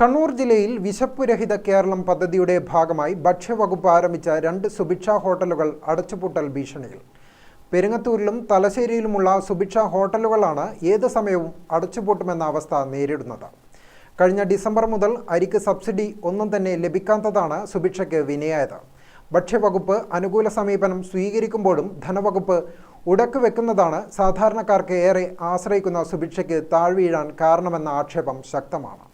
കണ്ണൂർ ജില്ലയിൽ വിശപ്പുരഹിത കേരളം പദ്ധതിയുടെ ഭാഗമായി ഭക്ഷ്യവകുപ്പ് ആരംഭിച്ച രണ്ട് സുഭിക്ഷ ഹോട്ടലുകൾ അടച്ചുപൂട്ടൽ ഭീഷണിയിൽ. പെരുങ്ങത്തൂരിലും തലശ്ശേരിയിലുമുള്ള സുഭിക്ഷ ഹോട്ടലുകളാണ് ഏത് സമയവും അടച്ചുപൂട്ടുമെന്ന അവസ്ഥ നേരിടുന്നത്. കഴിഞ്ഞ ഡിസംബർ മുതൽ അരിക്ക് സബ്സിഡി ഒന്നും തന്നെ ലഭിക്കാത്തതാണ് സുഭിക്ഷയ്ക്ക് വിനയായത്. ഭക്ഷ്യവകുപ്പ് അനുകൂല സമീപനം സ്വീകരിക്കുമ്പോഴും ധനവകുപ്പ് ഉടക്ക് വെക്കുന്നതാണ് സാധാരണക്കാർക്ക് ഏറെ ആശ്രയിക്കുന്ന സുഭിക്ഷയ്ക്ക് താഴ്വീഴാൻ കാരണമെന്ന ആക്ഷേപം ശക്തമാണ്.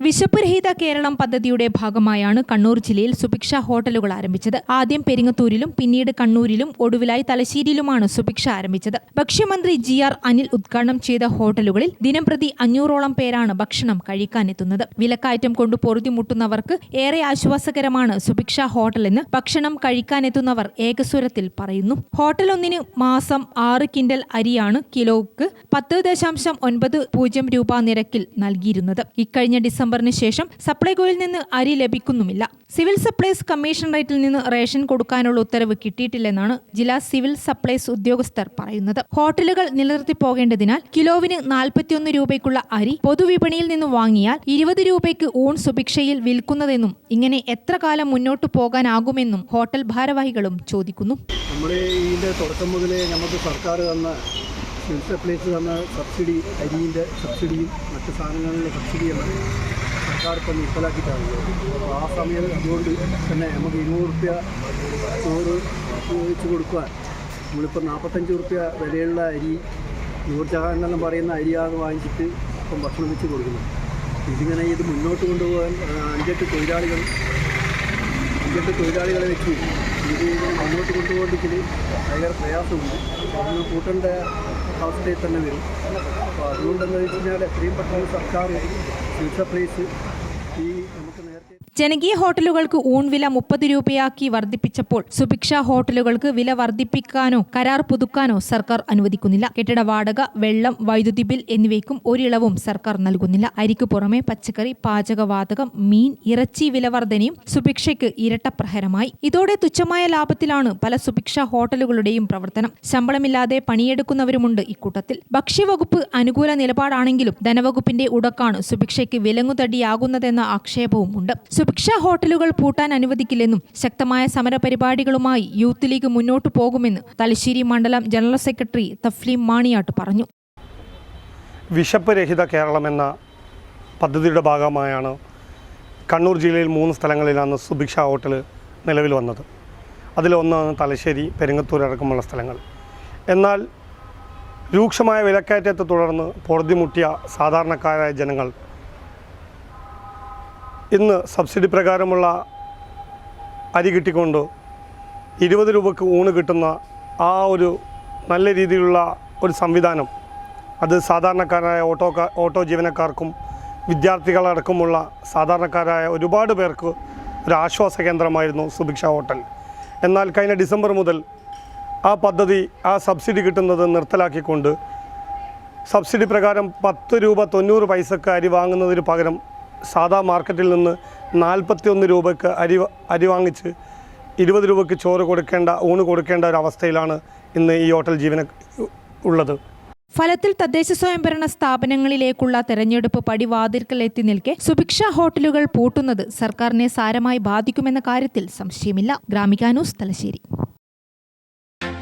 വിശപ്പ് രഹിത കേരളം പദ്ധതിയുടെ ഭാഗമായാണ് കണ്ണൂർ ജില്ലയിൽ സുഭിക്ഷ ഹോട്ടലുകൾ ആരംഭിച്ചത്. ആദ്യം പെരിങ്ങത്തൂരിലും പിന്നീട് കണ്ണൂരിലും ഒടുവിലായി തലശ്ശേരിയിലുമാണ് സുഭിക്ഷ ആരംഭിച്ചത്. ഭക്ഷ്യമന്ത്രി ജി ആർ അനിൽ ഉദ്ഘാടനം ചെയ്ത ഹോട്ടലുകളിൽ ദിനംപ്രതി അഞ്ഞൂറോളം പേരാണ് ഭക്ഷണം കഴിക്കാനെത്തുന്നത്. വിലക്കയറ്റം കൊണ്ട് പൊറുതിമുട്ടുന്നവർക്ക് ഏറെ ആശ്വാസകരമാണ് സുഭിക്ഷ ഹോട്ടലെന്ന് ഭക്ഷണം കഴിക്കാനെത്തുന്നവർ ഏകസ്വരത്തിൽ പറയുന്നു. ഹോട്ടലൊന്നിന് മാസം ആറ് കിൻഡൽ അരിയാണ് കിലോക്ക് പത്ത് ദശാംശം ഒൻപത് പൂജ്യം രൂപ നിരക്കിൽ നൽകിയിരുന്നത്. ഇക്കഴിഞ്ഞ ഡിസംബറിന് ശേഷം സപ്ലൈകോയിൽ നിന്ന് അരി ലഭിക്കുന്നുമില്ല. സിവിൽ സപ്ലൈസ് കമ്മീഷണറേറ്റിൽ നിന്ന് റേഷൻ കൊടുക്കാനുള്ള ഉത്തരവ് കിട്ടിയിട്ടില്ലെന്നാണ് ജില്ലാ സിവിൽ സപ്ലൈസ് ഉദ്യോഗസ്ഥർ പറയുന്നത്. ഹോട്ടലുകൾ നിലനിർത്തി പോകേണ്ടതിനാൽ കിലോവിന് നാൽപ്പത്തിയൊന്ന് രൂപയ്ക്കുള്ള അരി പൊതുവിപണിയിൽ നിന്ന് വാങ്ങിയാൽ ഇരുപത് രൂപയ്ക്ക് ഊൺ സുഭിക്ഷയിൽ വിൽക്കുന്നതെന്നും ഇങ്ങനെ എത്ര കാലം മുന്നോട്ടു പോകാനാകുമെന്നും ഹോട്ടൽ ഭാരവാഹികളും ചോദിക്കുന്നു. നമ്മുടെ തുടക്കം മുതലേ നമുക്ക് സർക്കാർ തന്ന സിവിൽ സപ്ലൈസ് തന്ന സബ്സിഡി അരിയിന്റെ സബ്സിഡിയും മറ്റ് സാധനങ്ങളുടെ സബ്സിഡിയെല്ലാം സർക്കാർ ഇപ്പം നിർത്തലാക്കിയിട്ടാണ് അപ്പോൾ ആ സമയം അതുകൊണ്ട് തന്നെ നമുക്ക് ഇരുന്നൂറ് റുപ്യ ചോറ് വെച്ച് കൊടുക്കുവാൻ നമ്മളിപ്പോൾ നാൽപ്പത്തഞ്ച് റുപ്യ വിലയുള്ള അരി നൂർജഹാനെന്നെല്ലാം പറയുന്ന അരിയാണ് വാങ്ങിച്ചിട്ട് ഇപ്പം ഭക്ഷണം വെച്ച് കൊടുക്കുന്നത്. ഇതിങ്ങനെ ഇത് മുന്നോട്ട് കൊണ്ടുപോകാൻ അഞ്ചെട്ട് തൊഴിലാളികൾ അഞ്ചെട്ട് തൊഴിലാളികളെ വെച്ച് ഇത് മുന്നോട്ട് കൊണ്ടുപോകണമെങ്കിൽ ഭയങ്കര പ്രയാസമുണ്ട്. അതൊന്ന് കൂട്ടേണ്ട അവസ്ഥയിൽ തന്നെ വരും. അപ്പോൾ അതുകൊണ്ടെന്ന് വെച്ച് കഴിഞ്ഞാൽ എത്രയും പെട്ടെന്ന് സർക്കാർ സിവിൽ സപ്ലൈസ് ഈ നമുക്ക് നേരത്തെ ജനകീയ ഹോട്ടലുകൾക്ക് ഊൺ വില മുപ്പത് രൂപയാക്കി വർദ്ധിപ്പിച്ചപ്പോൾ സുഭിക്ഷ ഹോട്ടലുകൾക്ക് വില വർദ്ധിപ്പിക്കാനോ കരാർ പുതുക്കാനോ സർക്കാർ അനുവദിക്കുന്നില്ല. കെട്ടിട വാടക വെള്ളം വൈദ്യുതി ബിൽ എന്നിവയ്ക്കും ഒരിളവും സർക്കാർ നൽകുന്നില്ല. അരിക്ക് പുറമെ പച്ചക്കറി പാചകവാതകം മീൻ ഇറച്ചി വില വർധനയും സുഭിക്ഷയ്ക്ക് ഇരട്ടപ്രഹരമായി ഇതോടെ തുച്ഛമായ ലാഭത്തിലാണ് പല സുഭിക്ഷ ഹോട്ടലുകളുടെയും പ്രവർത്തനം. ശമ്പളമില്ലാതെ പണിയെടുക്കുന്നവരുമുണ്ട് ഇക്കൂട്ടത്തിൽ. ഭക്ഷ്യവകുപ്പ് അനുകൂല നിലപാടാണെങ്കിലും ധനവകുപ്പിന്റെ ഉടക്കാണ് സുഭിക്ഷയ്ക്ക് വിലങ്ങുതടിയാകുന്നതെന്ന ആക്ഷേപവുമുണ്ട്. സുഭിക്ഷ ഹോട്ടലുകൾ പൂട്ടാൻ അനുവദിക്കില്ലെന്നും ശക്തമായ സമരപരിപാടികളുമായി യൂത്ത് ലീഗ് മുന്നോട്ടു പോകുമെന്ന് തലശ്ശേരി മണ്ഡലം ജനറൽ സെക്രട്ടറി തഫ്ലീം മാണിയാട്ട് പറഞ്ഞു. വിശപ്പ് രഹിത കേരളം എന്ന പദ്ധതിയുടെ ഭാഗമായാണ് കണ്ണൂർ ജില്ലയിൽ മൂന്ന് സ്ഥലങ്ങളിലാണ് സുഭിക്ഷ ഹോട്ടൽ നിലവിൽ വന്നത്. അതിലൊന്നാണ് തലശ്ശേരി പെരുങ്ങത്തൂർ അടക്കമുള്ള സ്ഥലങ്ങൾ. എന്നാൽ രൂക്ഷമായ വിലക്കയറ്റത്തെ തുടർന്ന് പൊറുതിമുട്ടിയ സാധാരണക്കാരായ ജനങ്ങൾ ഇന്ന് സബ്സിഡി പ്രകാരമുള്ള അരി കിട്ടിക്കൊണ്ട് ഇരുപത് രൂപക്ക് ഊണ് കിട്ടുന്ന ആ ഒരു നല്ല രീതിയിലുള്ള ഒരു സംവിധാനം അത് സാധാരണക്കാരായ ഓട്ടോ ഓട്ടോ ജീവനക്കാർക്കും വിദ്യാർത്ഥികളടക്കമുള്ള സാധാരണക്കാരായ ഒരുപാട് പേർക്ക് ഒരു ആശ്വാസ കേന്ദ്രമായിരുന്നു സുഭിക്ഷ ഹോട്ടൽ. എന്നാൽ കഴിഞ്ഞ ഡിസംബർ മുതൽ ആ പദ്ധതി ആ സബ്സിഡി കിട്ടുന്നത് നിർത്തലാക്കിക്കൊണ്ട് സബ്സിഡി പ്രകാരം പത്ത് രൂപ തൊണ്ണൂറ് പൈസക്ക് അരി വാങ്ങുന്നതിന് പകരം സാധാ മാർക്കറ്റിൽ നിന്ന് നാൽപ്പത്തി ഒന്ന് രൂപയ്ക്ക് അരി അരി വാങ്ങിച്ച് ഇരുപത് രൂപയ്ക്ക് ചോറ് കൊടുക്കേണ്ട ഊണ് കൊടുക്കേണ്ട ഒരു അവസ്ഥയിലാണ് ഇന്ന് ഈ ഹോട്ടൽ ജീവന ഉള്ളത്. ഫലത്തിൽ തദ്ദേശ സ്വയംഭരണ സ്ഥാപനങ്ങളിലേക്കുള്ള തെരഞ്ഞെടുപ്പ് പടിവാതിൽക്കൽ എത്തി നിൽക്കെ സുഭിക്ഷ ഹോട്ടലുകൾ പൂട്ടുന്നത് സർക്കാരിനെ സാരമായി ബാധിക്കുമെന്ന കാര്യത്തിൽ സംശയമില്ല. ഗ്രാമികാനൂസ് തലശ്ശേരി.